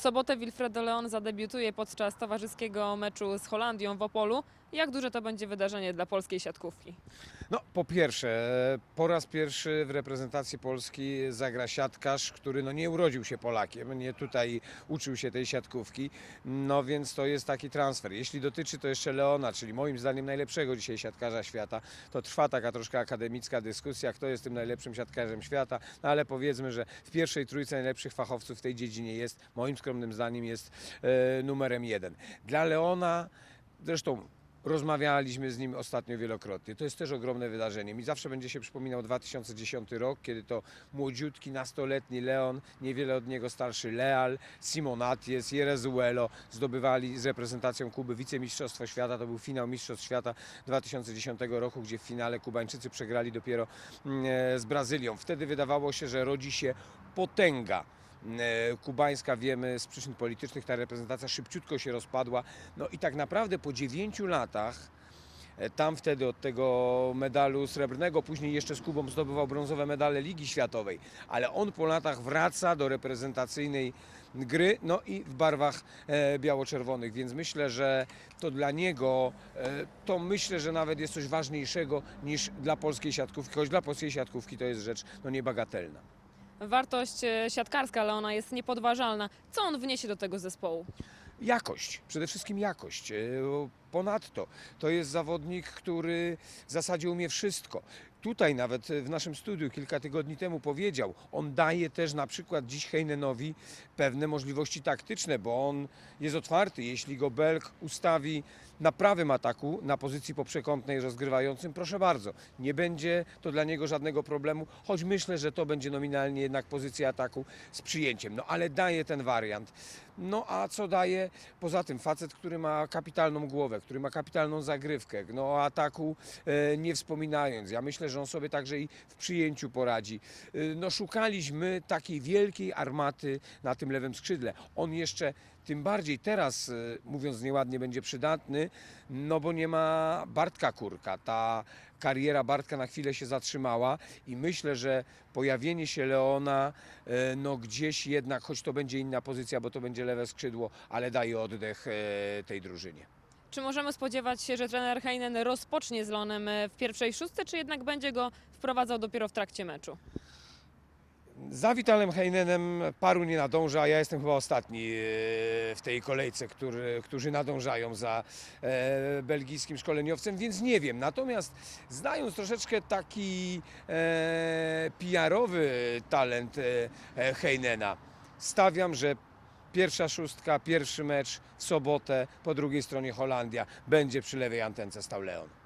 W sobotę Wilfredo Leon zadebiutuje podczas towarzyskiego meczu z Holandią w Opolu. Jak duże to będzie wydarzenie dla polskiej siatkówki? No, po pierwsze, po raz pierwszy w reprezentacji Polski zagra siatkarz, który no, nie urodził się Polakiem, nie tutaj uczył się tej siatkówki, no więc to jest taki transfer. Jeśli dotyczy to jeszcze Leona, czyli moim zdaniem najlepszego dzisiaj siatkarza świata, to trwa taka troszkę akademicka dyskusja, kto jest tym najlepszym siatkarzem świata, no ale powiedzmy, że w pierwszej trójce najlepszych fachowców w tej dziedzinie jest, moim skromnym zdaniem, jest e, numerem jeden. Dla Leona, zresztą Rozmawialiśmy z nim ostatnio wielokrotnie. To jest też ogromne wydarzenie. Mi zawsze będzie się przypominał 2010 rok, kiedy to młodziutki, nastoletni Leon, niewiele od niego starszy Leal, Simonaties, Jerezuelo zdobywali z reprezentacją Kuby wicemistrzostwo świata. To był finał Mistrzostw Świata 2010 roku, gdzie w finale Kubańczycy przegrali dopiero mm, e, z Brazylią. Wtedy wydawało się, że rodzi się potęga kubańska, wiemy z przyczyn politycznych, ta reprezentacja szybciutko się rozpadła. No i tak naprawdę po dziewięciu latach, e, tam wtedy od tego medalu srebrnego, później jeszcze z Kubą zdobywał brązowe medale Ligi Światowej, ale on po latach wraca do reprezentacyjnej gry, no i w barwach e, biało-czerwonych, więc myślę, że to dla niego, e, to myślę, że nawet jest coś ważniejszego niż dla polskiej siatkówki, choć dla polskiej siatkówki to jest rzecz no, niebagatelna. Wartość e, siatkarska Leona jest niepodważalna. Co on wniesie do tego zespołu? Jakość, przede wszystkim jakość. E, Ponadto to jest zawodnik, który w zasadzie umie wszystko. Tutaj nawet w naszym studiu kilka tygodni temu powiedział, on daje też na przykład dziś Heinenowi pewne możliwości taktyczne, bo on jest otwarty. Jeśli go Belk ustawi na prawym ataku, na pozycji poprzekątnej rozgrywającym, proszę bardzo, nie będzie to dla niego żadnego problemu, choć myślę, że to będzie nominalnie jednak pozycja ataku z przyjęciem. No ale daje ten wariant. No a co daje? Poza tym facet, który ma kapitalną głowę, który ma kapitalną zagrywkę, no o ataku e, nie wspominając. Ja myślę, że on sobie także i w przyjęciu poradzi. E, no szukaliśmy takiej wielkiej armaty na tym lewym skrzydle. On jeszcze tym bardziej teraz, e, mówiąc nieładnie, będzie przydatny, no bo nie ma Bartka Kurka. Ta kariera Bartka na chwilę się zatrzymała i myślę, że pojawienie się Leona, e, no gdzieś jednak, choć to będzie inna pozycja, bo to będzie lewe skrzydło, ale daje oddech tej drużynie. Czy możemy spodziewać się, że trener Heinen rozpocznie z Leonem e, w pierwszej szóstce, czy jednak będzie go wprowadzał dopiero w trakcie meczu? Za Witalem Heinenem paru nie nadąża, a ja jestem chyba ostatni e, w tej kolejce, który, którzy nadążają za e, belgijskim szkoleniowcem, więc nie wiem. Natomiast znając troszeczkę taki PR-owy talent Heinena, stawiam, że pierwsza szóstka, pierwszy mecz w sobotę, po drugiej stronie Holandia, będzie przy lewej antence stał Leon.